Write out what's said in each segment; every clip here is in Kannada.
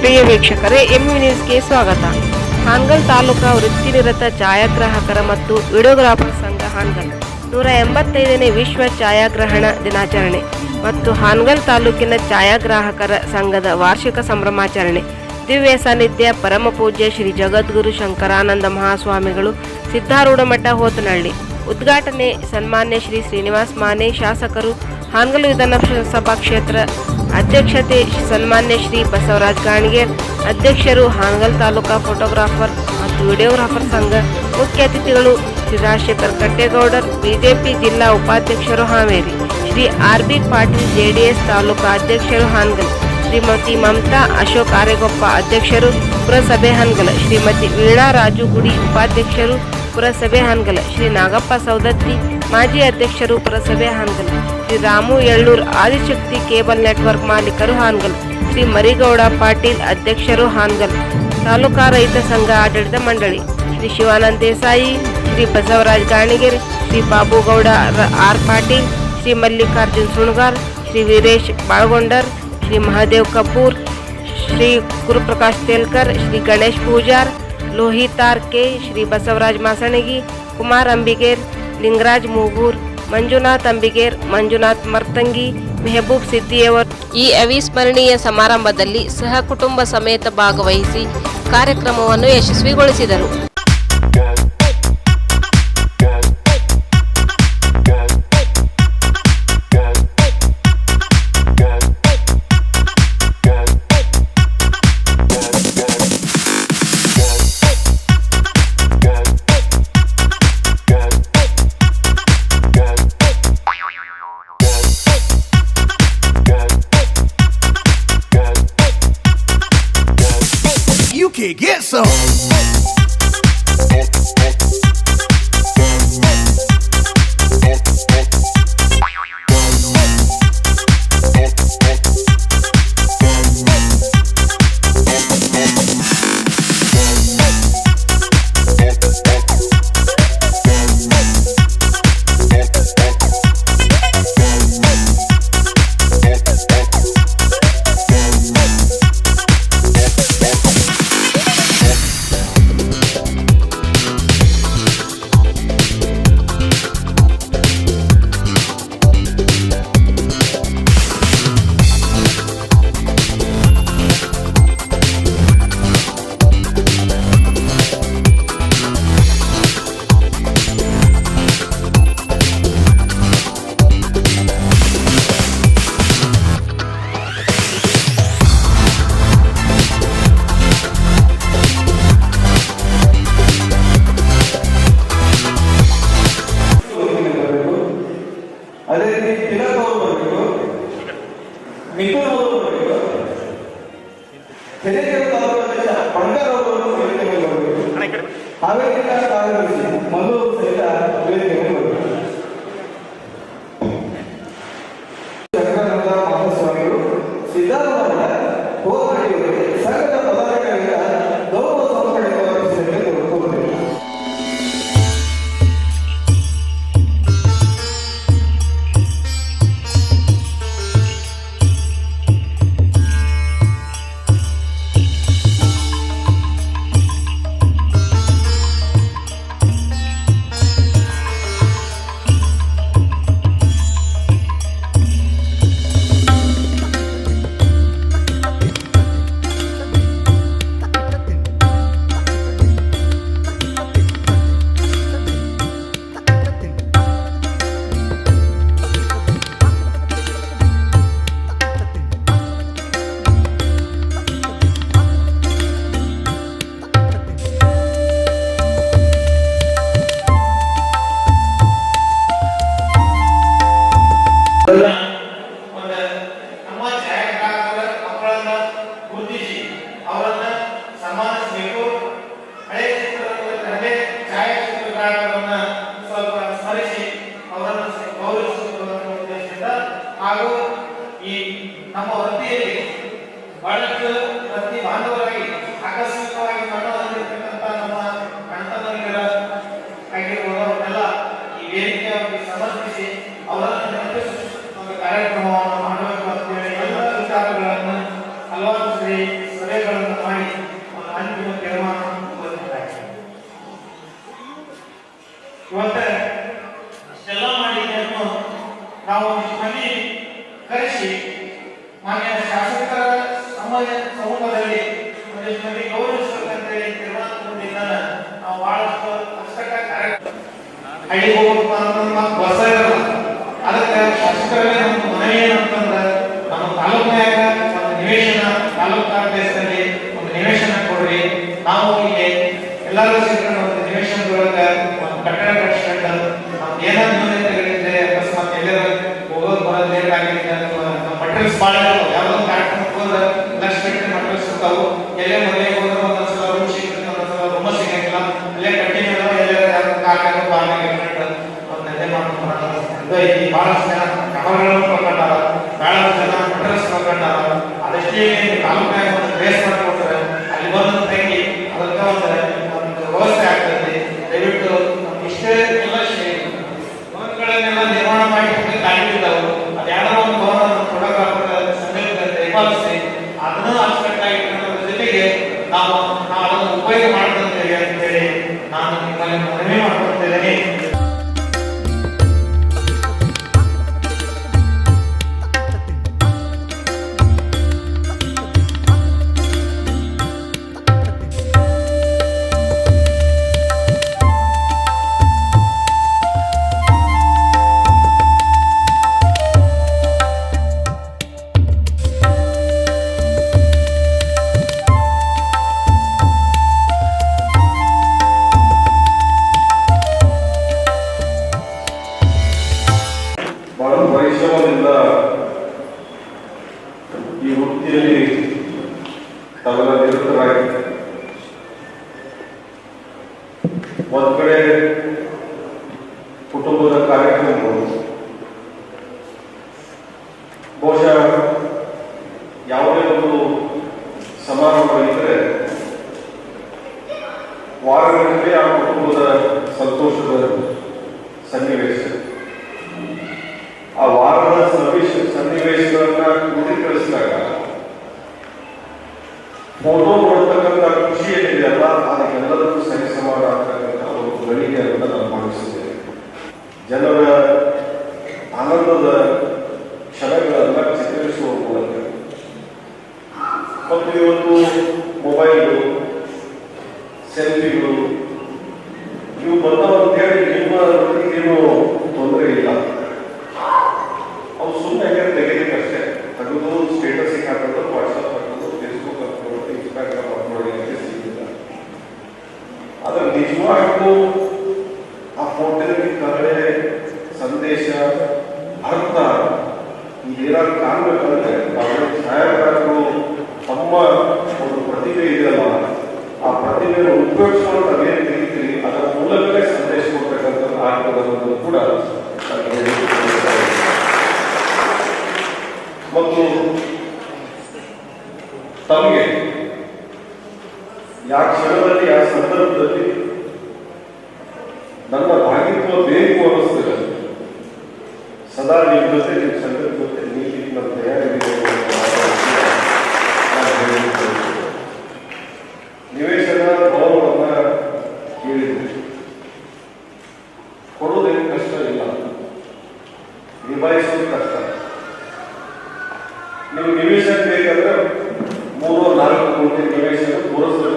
ಪ್ರಿಯ ವೀಕ್ಷಕರೇ ಎಂ ನ್ಯೂಸ್ಗೆ ಸ್ವಾಗತ. ಹಾನ್ಗಲ್ ತಾಲೂಕಾ ವೃತ್ತಿನಿರತ ಛಾಯಾಗ್ರಾಹಕರ ಮತ್ತು ವಿಡಿಯೋಗ್ರಾಫರ್ ಸಂಘ ಹಾನ್ಗಲ್ ನೂರ ಎಂಬತ್ತೈದನೇ ವಿಶ್ವ ಛಾಯಾಗ್ರಹಣ ದಿನಾಚರಣೆ ಮತ್ತು ಹಾನ್ಗಲ್ ತಾಲೂಕಿನ ಛಾಯಾಗ್ರಾಹಕರ ಸಂಘದ ವಾರ್ಷಿಕ ಸಂಭ್ರಮಾಚರಣೆ. ದಿವ್ಯ ಸಾನ್ನಿಧ್ಯ, ಪರಮ ಪೂಜ್ಯ ಶ್ರೀ ಜಗದ್ಗುರು ಶಂಕರಾನಂದ ಮಹಾಸ್ವಾಮಿಗಳು ಸಿದ್ಧಾರೂಢಮಠ ಹೋತನಹಳ್ಳಿ. ಉದ್ಘಾಟನೆ ಸನ್ಮಾನ್ಯ ಶ್ರೀ ಶ್ರೀನಿವಾಸ್ ಮಾನೆ, ಶಾಸಕರು ಹಾನ್ಗಲ್ ವಿಧಾನಸಭಾ ಕ್ಷೇತ್ರ ಅಧ್ಯಕ್ಷತೆ ಸನ್ಮಾನ್ಯ ಶ್ರೀ ಬಸವರಾಜ್ ಕಾಣಿಗೇರ್ ಅಧ್ಯಕ್ಷರು ಹಾನಗಲ್ ತಾಲೂಕಾ ಫೋಟೋಗ್ರಾಫರ್ ಮತ್ತು ವಿಡಿಯೋಗ್ರಾಫರ್ ಸಂಘ, ಮುಖ್ಯ ಅತಿಥಿಗಳು ಶ್ರೀ ರಾಜಶೇಖರ್ ಕಟ್ಟೇಗೌಡರ್, ಬಿಜೆಪಿ ಜಿಲ್ಲಾ ಉಪಾಧ್ಯಕ್ಷರು Haveri, Shri R B Patil JDS taluka ಅಧ್ಯಕ್ಷರು ಹಾನಗಲ್, ಶ್ರೀಮತಿ ಮಮತಾ ಅಶೋಕ್ ಆರೇಗೊಪ್ಪ ಅಧ್ಯಕ್ಷರು ಪುರಸಭೆ ಹಾನಗಲ್, ಶ್ರೀಮತಿ ವೀಣಾ ರಾಜು ಗುಡಿ ಉಪಾಧ್ಯಕ್ಷರು ಪುರಸಭೆ ಹಾನಗಲ್ ಶ್ರೀ ನಾಗಪ್ಪ ಸೌದತ್ತಿ ಮಾಜಿ ಅಧ್ಯಕ್ಷರು ಪುರಸಭೆ ಹಾನಗಲ್ ಶ್ರೀ ರಾಮು ಎಳ್ಳೂರ್ ಆದಿಶಕ್ತಿ ಕೇಬಲ್ ನೆಟ್ವರ್ಕ್ ಮಾಲೀಕರು ಹಾನಗಲ್ ಶ್ರೀ ಮರಿಗೌಡ ಪಾಟೀಲ್ ಅಧ್ಯಕ್ಷರು ಹಾನಗಲ್ ತಾಲೂಕಾ ರೈತ ಸಂಘ ಆಡಳಿತ ಮಂಡಳಿ. ಶ್ರೀ ಶಿವಾನಂದ ದೇಸಾಯಿ, ಶ್ರೀ ಬಸವರಾಜ್ ಗಾಣಿಗೆರೆ, ಶ್ರೀ ಬಾಬುಗೌಡ ಆರ್ ಪಾಟೀಲ್, ಶ್ರೀ ಮಲ್ಲಿಕಾರ್ಜುನ್ ಸುಣಗಾರ್ ಶ್ರೀ ವೀರೇಶ್ ಬಾಳ್ಗೊಂಡರ್, ಶ್ರೀ ಮಹಾದೇವ್ ಕಪೂರ್, ಶ್ರೀ ಗುರುಪ್ರಕಾಶ್ ತೇಲ್ಕರ್, ಶ್ರೀ ಗಣೇಶ್ ಪೂಜಾರ್ ಲೋಹಿತಾರ್ ಕೆ, ಶ್ರೀ ಬಸವರಾಜ್ ಮಾಸಣಗಿ, ಕುಮಾರ್ ಅಂಬಿಗೇರ್, ಲಿಂಗರಾಜ್ ಮೂಗೂರ್, ಮಂಜುನಾಥ್ ಅಂಬಿಗೇರ್, ಮಂಜುನಾಥ್ ಮರ್ತಂಗಿ, ಮೆಹಬೂಬ್ ಸಿದ್ದಿಯವರ್. ಈ ಅವಿಸ್ಮರಣೀಯ ಸಮಾರಂಭದಲ್ಲಿ ಸಹ ಕುಟುಂಬ ಸಮೇತ ಭಾಗವಹಿಸಿ ಕಾರ್ಯಕ್ರಮವನ್ನು ಯಶಸ್ವಿಗೊಳಿಸಿದರು. Get some. ನಾವು ಮಂದಿ ಕರೆಸಿ ಮಾನ್ಯ ಶಾಸಕರ ಸಮಾಜ ಸಮೂಹದಲ್ಲಿ ಒಂದಿಷ್ಟು ಮಂದಿ ಗೌರವಿಸಬೇಕಂತ ಹೇಳಿ ನಾವು ಬಹಳಷ್ಟು ಕಷ್ಟಕ ಕಾರ್ಯಕ್ರಮ ಹಳ್ಳಿಗೆ ಹೋಗಪ್ಪ ಅಂತಂದ್ರೆ ಮಾತು ಬಸ್ ಅದಕ್ಕೆ ಶಾಸಕರೇ ನಮ್ಮ ಮನೆ ಏನಂತಂದ್ರೆ ನಮ್ಮ ತಾಲೂಕಿನ ಆಗಿರಲಿ ಅಥವಾ ಮಟೀರಿಯಲ್ಸ್ ಭಾಳ ಇರ್ತಾವೆ ಯಾವುದೋ ಒಂದು ಕಾರ್ಯಕ್ರಮಕ್ಕೆ ಹೋದ್ರೆ ಲಕ್ಷ ಗಂಟೆ ಮಟೀರಿಯಲ್ಸ್ ಇರ್ತಾವೆ ಎಲ್ಲೇ ಮನೆಗೆ ಹೋದ್ರೆ ಒಂದೊಂದ್ಸಲ ರೂಮ್ ಸಿಗ್ತದೆ ಒಂದೊಂದ್ಸಲ ರೂಮ ಸಿಗಂಗಿಲ್ಲ. ಎಲ್ಲೇ ಕಂಟಿನ್ಯೂ ಎಲ್ಲೇ ಕಾಕಾಗ ಬಾಗಿಲಿಟ್ಟು ಅದನ್ನೆಲ್ಲೇ ಮಾಡ್ಕೊಂಡು ಇಲ್ಲಿ ಭಾಳಷ್ಟು ಜನ ಕವರ್ಗಳನ್ನು ತಗೊಂಡಾರ ಭಾಳಷ್ಟು ಜನ ಮಟೀರಿಯಲ್ಸ್ ತಗೊಂಡಾರ ಅದೆಷ್ಟೇ ತಾಲೂಕಿನಾಗ ಒಂದು ಬೇಸ್ ಮಾಡಿಕೊಟ್ರೆ ಅಲ್ಲಿ ಬಂದು ಇದ್ರೆ ವಾರಗಳಲ್ಲಿ ಆ ಕುಟುಂಬದ ಸಂತೋಷದ ಸೆಲ್ಫಿಗಳು. ನೀವು ಬಂದವಂತೇಳಿ ನಿಮ್ಮ ತೊಂದರೆ ಇಲ್ಲ. ಕೂಡ ಮತ್ತು ತಮಗೆ ಯಾವ ಕ್ಷಣದಲ್ಲಿ ಯಾವ ಸಂದರ್ಭದಲ್ಲಿ ಕೊಡುವುದೇನು ಕಷ್ಟ ಇಲ್ಲ. ನಿಭಾಯಿಸೋದು ಕಷ್ಟ. ನೀವು ನಿವೇಶನ ಬೇಕಂದ್ರೆ ಮೂರು ನಾಲ್ಕು ಕೋಟಿ ನಿವೇಶನ ಪೂರೈಸಬೇಕು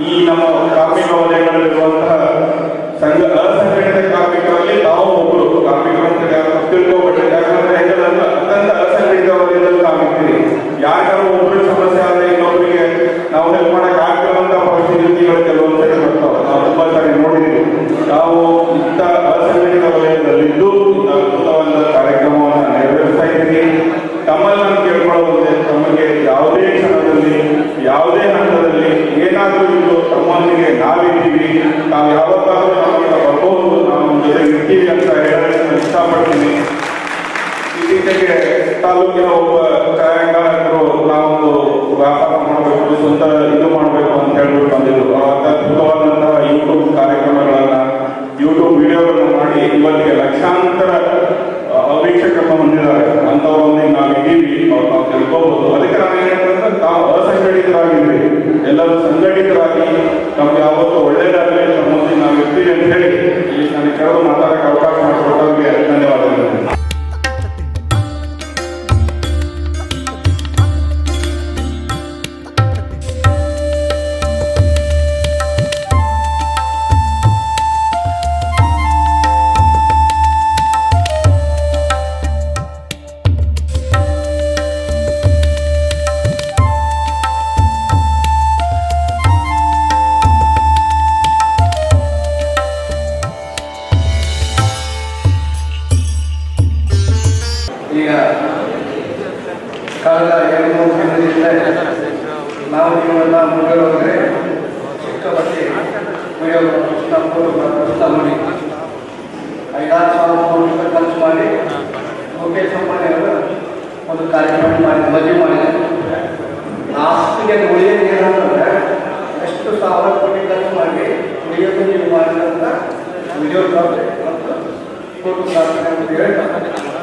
ಈ ನಮ್ಮ ಕಾರ್ಮಿಕ ವಲಯಗಳಲ್ಲಿರುವಂತಹ ಸಂಘ ಅಸಂಘಟಿತ ಕಾರ್ಮಿಕರಲ್ಲಿ ಇದ್ದು ತಮ್ಮೊಂದಿಗೆ ನಾವಿದ್ದೀವಿ ನಾವು ಯಾವತ್ತಾದ್ರೂ ನಮಗೆ ಬರ್ಬೋದು. ನಾವು ಜೊತೆ ಇರ್ತೀವಿ ಅಂತ ಹೇಳಿ ನಾನು ಇಷ್ಟಪಡ್ತೀನಿ. ಇತ್ತೀಚೆಗೆ ತಾಲೂಕಿನ ಒಬ್ಬ ಛಾಯಾಗ್ರಾಹಕರು ನಾವೊಂದು ವ್ಯಾಪಾರ ಮಾಡಬೇಕು ಸ್ವಂತ ಇದು ಮಾಡಬೇಕು ಅಂತ ಹೇಳ್ಬಿಟ್ಟು ಬಂದಿದ್ರು. ಅವಾಗ ಅದ್ಭುತವಾದಂತಹ ಯೂಟ್ಯೂಬ್ ಕಾರ್ಯಕ್ರಮಗಳನ್ನ ಯೂಟ್ಯೂಬ್ ವಿಡಿಯೋಗಳನ್ನು ಮಾಡಿ ಇವತ್ತಿಗೆ ಲಕ್ಷಾಂತರ ವೀಕ್ಷಕರನ್ನು ಹೊಂದಿದ್ದಾರೆ ಅಂಥವ್ರೊಂದಿಗೆ ನಾವು ಇದ್ದೀವಿ ಅವ್ರು ನಾವು ತಿಳ್ಕೋಬಹುದು ಅದಕ್ಕೆ ನಾನು ಏನಂತಂದ್ರೆ ತಾವು ಅಸಂಘಟಿತರಾಗಿದ್ವಿ ಎಲ್ಲರೂ ಸಂಘಟಿತರಾಗಿ ನಮ್ಗೆ ಯಾವತ್ತೂ ಒಳ್ಳೇದಾಗಲಿ ನಮ್ಮೊಂದಿಗೆ ನಾವು ಇರ್ತೀವಿ ಅಂತ ಹೇಳಿ ಇಲ್ಲಿ ನನಗೆ ಕೆಲವು ಮಾತಾಡಕ್ಕೆ ಅವಕಾಶ ಮಾಡಿಕೊಟ್ಟವ್ರಿಗೆ ಧನ್ಯವಾದಗಳು. ಚಿಕ್ಕಬಟ್ಟಿ ವಿಡಿಯೋಗಳನ್ನು ಪ್ರಸ್ತುತ ಮಾಡಿ. ಐದಾರು ಸಾವಿರ ರೂಪಾಯಿ ಖರ್ಚು ಮಾಡಿ ಮುಖೇಶ್ ಅಂಬಾನಿಯವರು ಒಂದು ಕಾರ್ಯಕ್ರಮ ಮಾಡಿ, ಮದುವೆ ಮಾಡಿದ್ದಾರೆ ಲಾಸ್ಟಿಗೆ ಉಳಿಯೋದು ಏನಂತಂದ್ರೆ ಎಷ್ಟು ಸಾವಿರ ಕೋಟಿ ಖರ್ಚು ಮಾಡಿ ಉಳಿಯೋದು ನೀವು ಮಾಡಿದಂಥ ವಿಡಿಯೋಗ್ರಾಫಿ ಮತ್ತು ಫೋಟೋಗ್ರಾಫಿ ಅಂತ ಹೇಳ್ತಾರೆ.